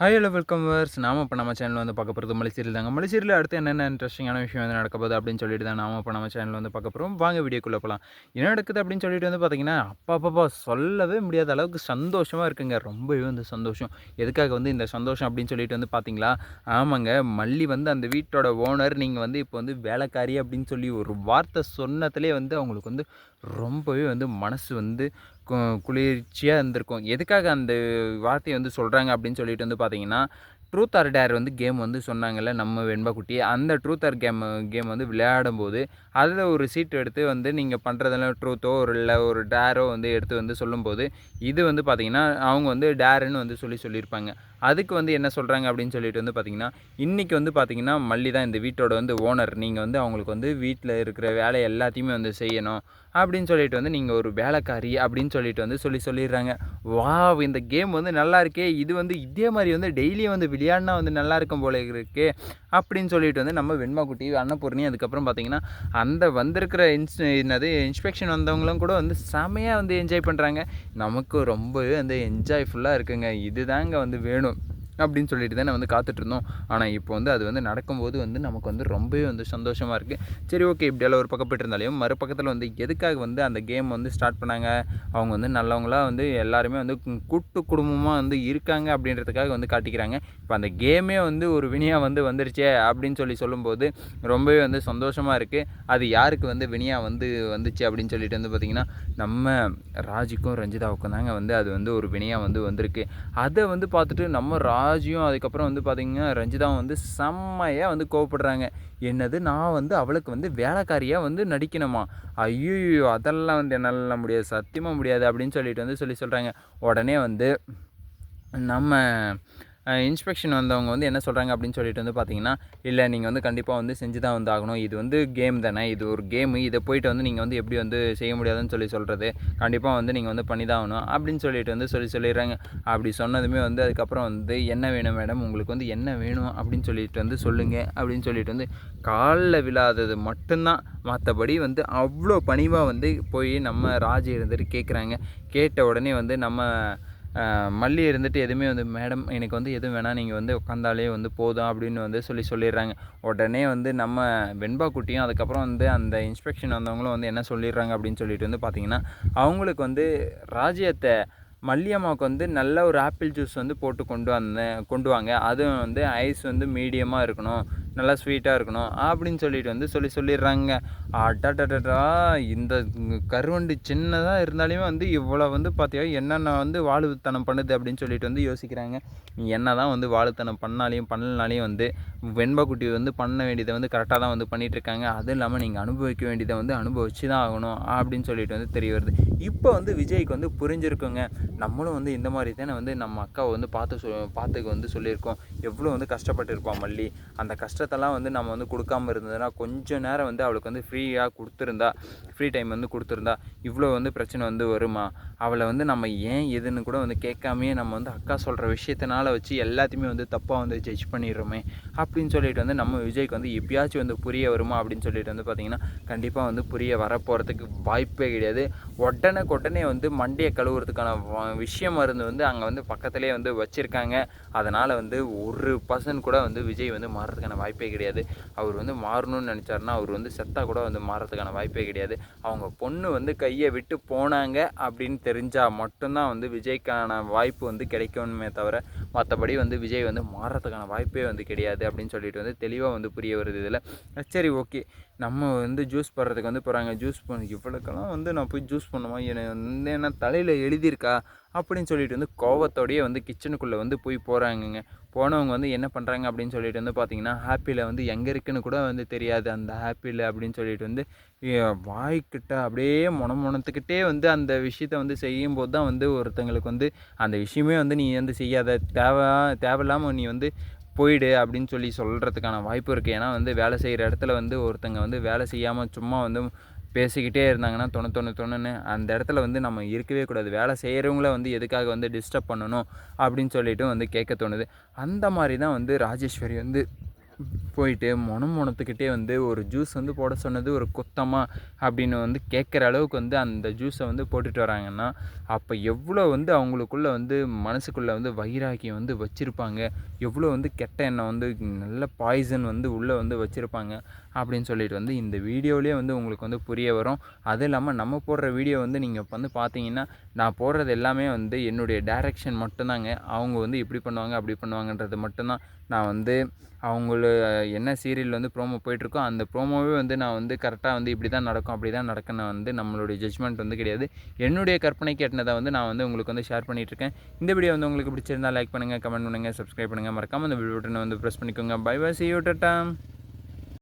Hi hello welcome verse நாம இப்போ நம்ம சேனல் வந்து பார்க்க போகிறது மலைச்சேரியில் தாங்க. மலைச்சேரியில் அடுத்து என்னென்ன இன்ட்ரெஸ்டிங்கான விஷயம் வந்து நடக்க போகுது அப்படின்னு சொல்லிட்டு தான் நாம இப்போ நம்ம சேனல் வந்து பார்க்க போகிறோம் வாங்க வீடியோக்குள்ளே போகலாம் என்ன நடக்குது அப்படின்னு சொல்லிட்டு வந்து பார்த்தீங்கன்னா அப்பா அப்பா சொல்லவே முடியாத அளவுக்கு சந்தோஷமாக இருக்குங்க. ரொம்பவே வந்து சந்தோஷம். எதுக்காக வந்து இந்த சந்தோஷம் அப்படின்னு சொல்லிட்டு வந்து பார்த்தீங்களா? ஆமாங்க மல்லி வந்து அந்த வீட்டோட ஓனர் நீங்கள் வந்து இப்போ வந்து வேலைக்காரி அப்படின்னு சொல்லி ஒரு வார்த்தை சொன்னதுலேயே வந்து அவங்களுக்கு வந்து ரொம்பவே வந்து மனசு வந்து குளிர்ச்சியாக இருந்திருக்கும். எதுக்காக அந்த வார்த்தையை வந்து சொல்கிறாங்க அப்படின்னு சொல்லிட்டு வந்து பார்த்தீங்கன்னா ட்ரூத் ஆர் டேர் வந்து கேம் வந்து சொன்னாங்கல்ல நம்ம வெண்பாக்குட்டி அந்த ட்ரூத் ஆர் கேம் கேம் வந்து விளையாடும் போது அதில் ஒரு சீட் எடுத்து வந்து நீங்கள் பண்ணுறதெல்லாம் ட்ரூத்தோ ஒரு இல்லை ஒரு டேரோ வந்து எடுத்து வந்து சொல்லும்போது இது வந்து பார்த்திங்கன்னா அவங்க வந்து டேருன்னு வந்து சொல்லி சொல்லியிருப்பாங்க. அதுக்கு வந்து என்ன சொல்கிறாங்க அப்படின்னு சொல்லிட்டு வந்து பார்த்திங்கன்னா இன்றைக்கி வந்து பார்த்திங்கன்னா மல்லி தான் இந்த வீட்டோட வந்து ஓனர் நீங்கள் வந்து அவங்களுக்கு வந்து வீட்டில் இருக்கிற வேலை எல்லாத்தையுமே வந்து செய்யணும் அப்படின்னு சொல்லிட்டு வந்து நீங்கள் ஒரு வேலைக்காரி அப்படின்னு சொல்லிட்டு வந்து சொல்லி சொல்லிடுறாங்க. வா இந்த கேம் வந்து நல்லா இருக்கே. இது வந்து இதே மாதிரி வந்து டெய்லியும் வந்து விளையாடினா வந்து நல்லா இருக்கும் போல இருக்கே அப்படின்னு சொல்லிட்டு வந்து நம்ம வெண்மா குட்டி அன்னபூர்ணி அதுக்கப்புறம் பார்த்தீங்கன்னா அந்த வந்திருக்கிற இன்ஸ் என்னது இன்ஸ்பெக்ஷன் வந்தவங்களும் கூட வந்து செமையாக வந்து என்ஜாய் பண்ணுறாங்க நமக்கு ரொம்பவே வந்து என்ஜாய்ஃபுல்லாக இருக்குங்க. இதுதாங்க வந்து வேணும். அப்படின்னு சொல்லிட்டு தானே வந்து காத்துட்ருந்தோம். ஆனால் இப்போ வந்து அது வந்து நடக்கும்போது வந்து நமக்கு வந்து ரொம்பவே வந்து சந்தோஷமாக இருக்குது சரி ஓகே இப்படியெல்லாம் ஒரு பக்கம் போயிட்டு மறுபக்கத்தில் வந்து எதுக்காக வந்து அந்த கேம் வந்து ஸ்டார்ட் பண்ணாங்க? அவங்க வந்து நல்லவங்களாக வந்து எல்லாருமே வந்து கூட்டு குடும்பமாக வந்து இருக்காங்க அப்படின்றதுக்காக வந்து காட்டிக்கிறாங்க. இப்போ அந்த கேமே வந்து ஒரு வினியாக வந்து வந்துருச்சே அப்படின்னு சொல்லி சொல்லும்போது ரொம்பவே வந்து சந்தோஷமாக இருக்குது அது யாருக்கு வந்து வினியாக வந்து வந்துச்சு அப்படின்னு சொல்லிட்டு வந்து பார்த்திங்கன்னா நம்ம ராஜுக்கும் ரஞ்சிதாவுக்கும் தாங்க வந்து அது வந்து ஒரு வினியாக வந்து வந்திருக்கு. அதை வந்து பார்த்துட்டு நம்ம ரா ராஜியும் அதுக்கப்புறம் வந்து பார்த்திங்கன்னா ரஞ்சிதாவும் வந்து செம்மையாக வந்து கோவப்படுறாங்க. என்னது? நான் வந்து அவளுக்கு வந்து வேலைக்காரியாக வந்து நடிக்கணுமா? ஐயோ அதெல்லாம் வந்து என்னால் முடியாது சத்தியமாக முடியாது அப்படின்னு சொல்லிட்டு வந்து சொல்லி சொல்கிறாங்க உடனே வந்து நம்ம இன்ஸ்பெக்ஷன் வந்தவங்க வந்து என்ன சொல்கிறாங்க அப்படின்னு சொல்லிட்டு வந்து பார்த்தீங்கன்னா இல்லை நீங்கள் வந்து கண்டிப்பாக வந்து செஞ்சு தான் வந்து ஆகணும். இது வந்து கேம் தானே. இது ஒரு கேமு இதை போயிட்டு வந்து நீங்கள் வந்து எப்படி வந்து செய்ய முடியாதுன்னு சொல்லி சொல்கிறது கண்டிப்பாக வந்து நீங்கள் வந்து பண்ணி தான் ஆகணும். அப்படின்னு சொல்லிட்டு வந்து சொல்லி சொல்லிடுறாங்க. அப்படி சொன்னதுமே வந்து அதுக்கப்புறம் வந்து என்ன வேணும் மேடம்? உங்களுக்கு வந்து என்ன வேணும்? அப்படின்னு சொல்லிட்டு வந்து சொல்லுங்கள் அப்படின்னு சொல்லிட்டு வந்து காலில் விழாதது மட்டும்தான். மற்றபடி வந்து அவ்வளோ பணிவாக வந்து போய் நம்ம ராஜ் இருந்துட்டு கேட்குறாங்க கேட்ட உடனே வந்து நம்ம மல்லி இருந்துட்டு எதுவுமே வந்து மேடம் எனக்கு வந்து எதுவும் வேணாம். நீங்கள் வந்து உட்காந்தாலே வந்து போதும் அப்படின்னு வந்து சொல்லி சொல்லிடுறாங்க. உடனே வந்து நம்ம வெண்பா குட்டியும் அதுக்கப்புறம் வந்து அந்த இன்ஸ்பெக்ஷன் வந்தவங்களும் வந்து என்ன சொல்லிடுறாங்க அப்படின்னு சொல்லிட்டு வந்து பார்த்தீங்கன்னா அவங்களுக்கு வந்து ராஜ்யத்தை மல்லியம்மாவுக்கு வந்து நல்ல ஒரு ஆப்பிள் ஜூஸ் வந்து போட்டு கொண்டு வந்தேன் கொண்டு வாங்க. அதுவும் வந்து ஐஸ் வந்து மீடியமாக இருக்கணும். நல்லா ஸ்வீட்டாக இருக்கணும் அப்படின்னு சொல்லிட்டு வந்து சொல்லி சொல்லிடுறாங்க. அட்டாட்டா இந்த கருவண்டு சின்னதாக இருந்தாலுமே வந்து இவ்வளோ வந்து பார்த்தியா என்னென்ன வந்து வாழுத்தனம் பண்ணுது அப்படின்னு சொல்லிட்டு வந்து யோசிக்கிறாங்க. என்ன தான் வந்து வாழுத்தனம் பண்ணாலையும் பண்ணலனாலையும் வந்து வெண்பக்குட்டி வந்து பண்ண வேண்டியதை வந்து கரெக்டாக தான் வந்து பண்ணிகிட்ருக்காங்க அதுவும் இல்லாமல் நீங்கள் அனுபவிக்க வேண்டியதை வந்து அனுபவிச்சு தான் ஆகணும் அப்படின்னு சொல்லிட்டு வந்து தெரிய வருது. இப்போ வந்து விஜய்க்கு வந்து புரிஞ்சிருக்குங்க. நம்மளும் வந்து இந்த மாதிரி தானே வந்து நம்ம அக்காவை வந்து பார்த்து சொ பார்த்துக்கு வந்து சொல்லியிருக்கோம். எவ்வளோ வந்து கஷ்டப்பட்டு இருப்பான் மல்லி. அந்த கஷ்டத்தை கஷ்டத்தெல்லாம் வந்து நம்ம வந்து கொடுக்காம இருந்ததுன்னா கொஞ்சம் நேரம் வந்து அவளுக்கு வந்து ஃப்ரீயாக கொடுத்துருந்தா ஃப்ரீ டைம் வந்து கொடுத்துருந்தா இவ்வளோ வந்து பிரச்சனை வந்து வருமா? அவளை வந்து நம்ம ஏன் எதுன்னு கூட வந்து கேட்காமையே நம்ம வந்து அக்கா சொல்கிற விஷயத்தினால வச்சு எல்லாத்தையுமே வந்து தப்பாக வந்து ஜட்ஜ் பண்ணிடுறோமே அப்படின்னு சொல்லிட்டு வந்து நம்ம விஜய்க்கு வந்து எப்பயாச்சும் வந்து புரிய வருமா அப்படின்னு சொல்லிட்டு வந்து பார்த்திங்கன்னா கண்டிப்பாக வந்து புரிய வரப்போகிறதுக்கு வாய்ப்பே கிடையாது. உடனே உடனே வந்து மண்டியை கழுவுறதுக்கான விஷயம் மருந்து வந்து அங்கே வந்து பக்கத்துலேயே வந்து வச்சுருக்காங்க. அதனால் வந்து ஒரு பர்சன்ட் கூட வந்து விஜய் வந்து மாறுறதுக்கான வாய்ப்பு வாய்ப்பே கிடையாது. அவர் வந்து மாறணும்னு நினச்சாருன்னா அவர் வந்து செத்தாக கூட வந்து மாறத்துக்கான வாய்ப்பே கிடையாது. அவங்க பொண்ணு வந்து கையை விட்டு போனாங்க அப்படின்னு தெரிஞ்சால் மட்டும்தான் வந்து விஜய்க்கான வாய்ப்பு வந்து கிடைக்கணுமே தவிர மற்றபடி வந்து விஜய் வந்து மாறத்துக்கான வாய்ப்பே வந்து கிடையாது அப்படின்னு சொல்லிட்டு வந்து தெளிவாக வந்து புரிய வருது இதில். சரி ஓகே. நம்ம வந்து ஜூஸ் போடுறதுக்கு வந்து போகிறாங்க ஜூஸ் பண்ண இவ்வளோக்கெல்லாம் வந்து நான் போய் ஜூஸ் பண்ணுவோம் எனக்கு வந்து என்ன தலையில் எழுதியிருக்கா? அப்படின்னு சொல்லிட்டு வந்து கோவத்தோடையே வந்து கிச்சனுக்குள்ளே வந்து போய் போகிறாங்கங்க போனவங்க வந்து என்ன பண்ணுறாங்க அப்படின்னு சொல்லிட்டு வந்து பார்த்தீங்கன்னா ஹாப்பியில் வந்து எங்கே இருக்குன்னு கூட வந்து தெரியாது. அந்த ஹாப்பியில் அப்படின்னு சொல்லிட்டு வந்து வாய்க்கிட்ட அப்படியே முனமுனத்துக்கிட்டே வந்து அந்த விஷயத்த வந்து செய்யும்போது தான் வந்து ஒருத்தங்களுக்கு வந்து அந்த விஷயமே வந்து நீ வந்து செய்யாத தேவை தேவையில்லாமல் நீ வந்து போயிடு அப்படின்னு சொல்லி சொல்கிறதுக்கான வாய்ப்பு இருக்குது ஏன்னா வந்து வேலை செய்கிற இடத்துல வந்து ஒருத்தங்க வந்து வேலை செய்யாமல் சும்மா வந்து பேசிக்கிட்டே இருந்தாங்கன்னா தொண்ணு தொண்ணு தொண்ணுன்னு அந்த இடத்துல வந்து நம்ம இருக்கவே கூடாது. வேலை செய்கிறவங்கள வந்து எதுக்காக வந்து டிஸ்டர்ப் பண்ணணும் அப்படின்னு சொல்லிட்டு வந்து கேட்க தோணுது. அந்த மாதிரி தான் வந்து ராஜேஸ்வரி வந்து போயிட்டு மொனம் மொனத்துக்கிட்டே வந்து ஒரு ஜூஸ் வந்து போட சொன்னது ஒரு குத்தமாக அப்படின்னு வந்து கேட்குற அளவுக்கு வந்து அந்த ஜூஸை வந்து போட்டுட்டு வராங்கன்னா அப்போ எவ்வளோ வந்து அவங்களுக்குள்ளே வந்து மனசுக்குள்ளே வந்து வைராக்கியம் வந்து வச்சுருப்பாங்க எவ்வளோ வந்து கெட்ட எண்ணெய் வந்து நல்ல பாய்சன் வந்து உள்ளே வந்து வச்சுருப்பாங்க அப்படின்னு சொல்லிட்டு வந்து இந்த வீடியோவிலே வந்து உங்களுக்கு வந்து புரிய வரும். அதுவும் இல்லாமல் நம்ம போடுற வீடியோ வந்து நீங்கள் வந்து பார்த்தீங்கன்னா நான் போடுறது எல்லாமே வந்து என்னுடைய டைரக்ஷன் மட்டும்தாங்க. அவங்க வந்து இப்படி பண்ணுவாங்க அப்படி பண்ணுவாங்கன்றது மட்டும்தான். நான் வந்து அவங்கள என்ன சீரியல் வந்து ப்ரோமோ போயிட்டுருக்கோ அந்த ப்ரோமோவே வந்து நான் வந்து கரெக்டாக வந்து இப்படி தான் நடக்கும் அப்படி தான் நடக்குன்னு வந்து நம்மளுடைய ஜட்ஜ்மெண்ட் வந்து கிடையாது. என்னுடைய கற்பனை கேட்டினதை வந்து நான் வந்து உங்களுக்கு வந்து ஷேர் பண்ணிகிட்ருக்கேன் இந்த வீடியோ வந்து உங்களுக்கு பிடிச்சிருந்தா லைக் பண்ணுங்கள் கமெண்ட் பண்ணுங்கள் சப்ஸ்கிரைப் பண்ணுங்கள் மறக்காமல் அந்த வீடியோ பட்டனை வந்து ப்ரெஸ் பண்ணிக்கோங்க. Bye bye see you tata